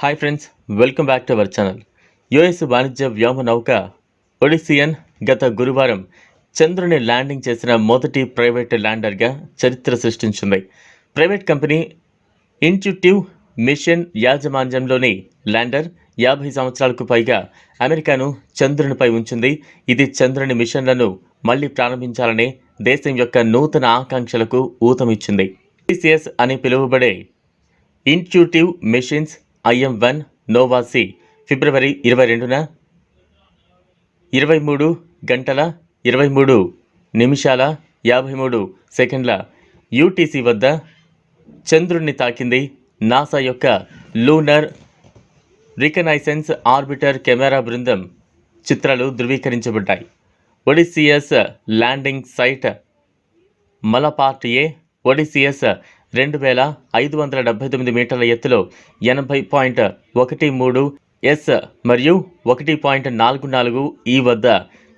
Hi friends welcome back to our channel US వాణిజ్య వ్యోమ నౌక ఒడిసియన్ గత గురువారం చంద్రుని ల్యాండింగ్ చేసిన మొదటి ప్రైవేట్ ల్యాండర్గా చరిత్ర సృష్టించింది. ప్రైవేట్ కంపెనీ ఇన్స్టిట్యూటివ్ మిషన్ యాజమాన్యంలోని ల్యాండర్ యాభై సంవత్సరాలకు పైగా అమెరికాను చంద్రునిపై ఉంచింది. ఇది చంద్రుని మిషన్లను మళ్ళీ ప్రారంభించాలనే దేశం యొక్క నూతన ఆకాంక్షలకు ఊతమిచ్చింది. టీసీఎస్ అని పిలువబడే Intuitive missions IM one Nova C ఫిబ్రవరి ఇరవై రెండున ఇరవై మూడు గంటల ఇరవై మూడు నిమిషాల యాభై మూడు సెకండ్ల యూటీసీ వద్ద చంద్రుణ్ణి తాకింది నాసా యొక్క లూనర్ రికనైసెన్స్ ఆర్బిటర్ కెమెరా బృందం చిత్రాలు ధృవీకరించబడ్డాయి. Odysseus landing site Malapert A Odysseus రెండు వేల ఐదు వందల డెబ్బై తొమ్మిది మీటర్ల ఎత్తులో ఎనభై పాయింట్ ఒకటి మూడు ఎస్ మరియు ఒకటి పాయింట్ నాలుగు నాలుగు ఈ వద్ద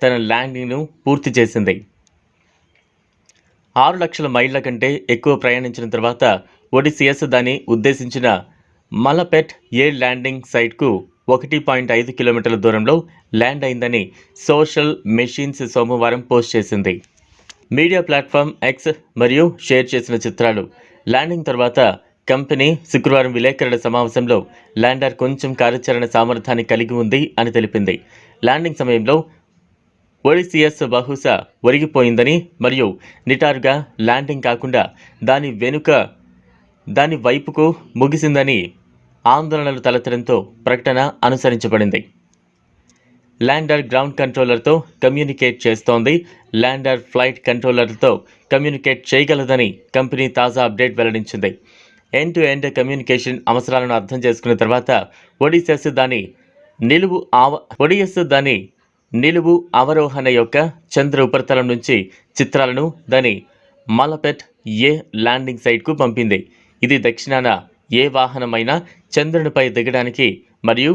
తన ల్యాండింగ్ను పూర్తి చేసింది. ఆరు లక్షల మైళ్ళ కంటే ఎక్కువ ప్రయాణించిన తర్వాత ఒడిసిఎస్ దాని ఉద్దేశించిన మలపెట్ ఏ ల్యాండింగ్ సైట్కు ఒకటి పాయింట్ ఐదు కిలోమీటర్ల దూరంలో ల్యాండ్ అయిందని సోషల్ మెషిన్స్ సోమవారం పోస్ట్ చేసింది. మీడియా ప్లాట్ఫామ్ ఎక్స్ మరియు షేర్ చేసిన చిత్రాలు ల్యాండింగ్ తర్వాత కంపెనీ శుక్రవారం విలేకరుల సమావేశంలో ల్యాండర్ కొంచెం కార్యాచరణ సామర్థ్యాన్ని కలిగి ఉంది అని తెలిపింది. ల్యాండింగ్ సమయంలో ఒడిసియస్ బహుశా ఒరిగిపోయిందని మరియు నిటారుగా ల్యాండింగ్ కాకుండా దాని వెనుక దాని వైపుకు ముగిసిందని ఆందోళనలు తలెత్తడంతో ప్రకటన అనుసరించబడింది. ల్యాండర్ గ్రౌండ్ కంట్రోలర్తో కమ్యూనికేట్ చేస్తోంది. ల్యాండర్ ఫ్లైట్ కంట్రోలర్తో కమ్యూనికేట్ చేయగలదని కంపెనీ తాజా అప్డేట్ వెల్లడించింది. ఎండ్ టు ఎండ్ కమ్యూనికేషన్ అవసరాలను అర్థం చేసుకున్న తర్వాత ఒడిసెస్ దాని నిలువు ఆవ ఒడిఎస్ దాని నిలువు అవరోహణ యొక్క చంద్ర ఉపరితలం నుంచి చిత్రాలను దాని మలపెట్ ఏ ల్యాండింగ్ సైట్కు పంపింది. ఇది దక్షిణాన ఏ వాహనమైనా చంద్రునిపై దిగడానికి మరియు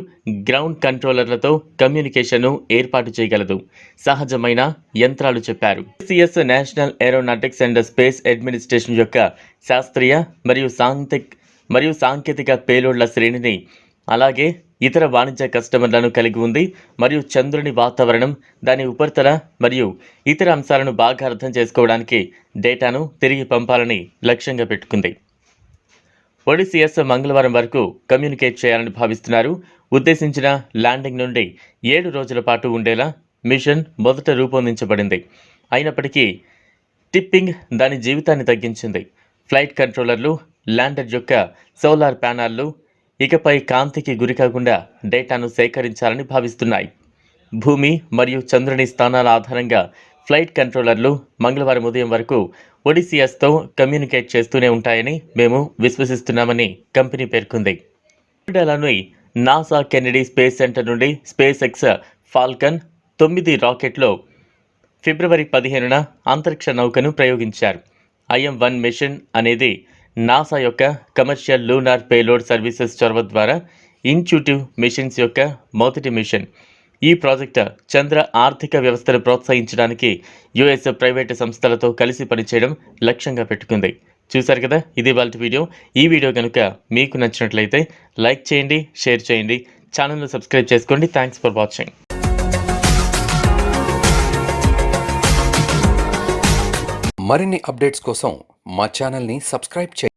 గ్రౌండ్ కంట్రోలర్లతో కమ్యూనికేషన్ను ఏర్పాటు చేయగలదు. సహజమైన యంత్రాలు చెప్పారు. CS National Aeronautics and Space Administration యొక్క శాస్త్రీయ మరియు సాంతిక్ మరియు సాంకేతిక పేలోడ్ల శ్రేణిని అలాగే ఇతర వాణిజ్య కస్టమర్లను కలిగి ఉంది మరియు చంద్రుని వాతావరణం దాని ఉపరితల మరియు ఇతర అంశాలను బాగా అర్థం చేసుకోవడానికి డేటాను తిరిగి పంపాలని లక్ష్యంగా పెట్టుకుంది. ఒడిసిఎస్ మంగళవారం వరకు కమ్యూనికేట్ చేయాలని భావిస్తున్నారు. ఉద్దేశించిన ల్యాండింగ్ నుండి ఏడు రోజుల పాటు ఉండేలా మిషన్ మొదట రూపొందించబడింది. అయినప్పటికీ టిప్పింగ్ దాని జీవితాన్ని తగ్గించింది. ఫ్లైట్ కంట్రోలర్లు ల్యాండర్ యొక్క సోలార్ ప్యానెల్లు ఇకపై కాంతికి గురికాకుండా డేటాను సేకరించాలని భావిస్తున్నాయి. భూమి మరియు చంద్రుని స్థానాల ఆధారంగా ఫ్లైట్ కంట్రోలర్లు మంగళవారం ఉదయం వరకు ఒడిసియస్తో కమ్యూనికేట్ చేస్తూనే ఉంటాయని మేము విశ్వసిస్తున్నామని కంపెనీ పేర్కొంది. ఫ్లోరిడాలోని నాసా కెనడీ స్పేస్ సెంటర్ నుండి స్పేస్ ఎక్స్ ఫాల్కన్ తొమ్మిది రాకెట్లో ఫిబ్రవరి పదిహేనున అంతరిక్ష నౌకను ప్రయోగించారు. ఐఎం వన్ మిషన్ అనేది నాసా యొక్క కమర్షియల్ లూనార్ పేలోడ్ సర్వీసెస్ చొరవ ద్వారా ఇన్స్టిట్యూటివ్ మిషన్స్ యొక్క మొదటి మిషన్. ఈ ప్రాజెక్ట్ చంద్ర ఆర్థిక వ్యవస్థను ప్రోత్సహించడానికి యుఎస్ ప్రైవేటు సంస్థలతో కలిసి పనిచేయడం లక్ష్యంగా పెట్టుకుంది. చూశారు కదా? ఇది వాళ్ళ వీడియో. ఈ వీడియో కనుక మీకు నచ్చినట్లయితే లైక్ చేయండి షేర్ చేయండి ఛానల్ను సబ్స్క్రైబ్ చేసుకోండి. Thanks for watching. మరిన్ని అప్డేట్స్ కోసం మా ఛానల్ని సబ్స్క్రైబ్ చేయండి.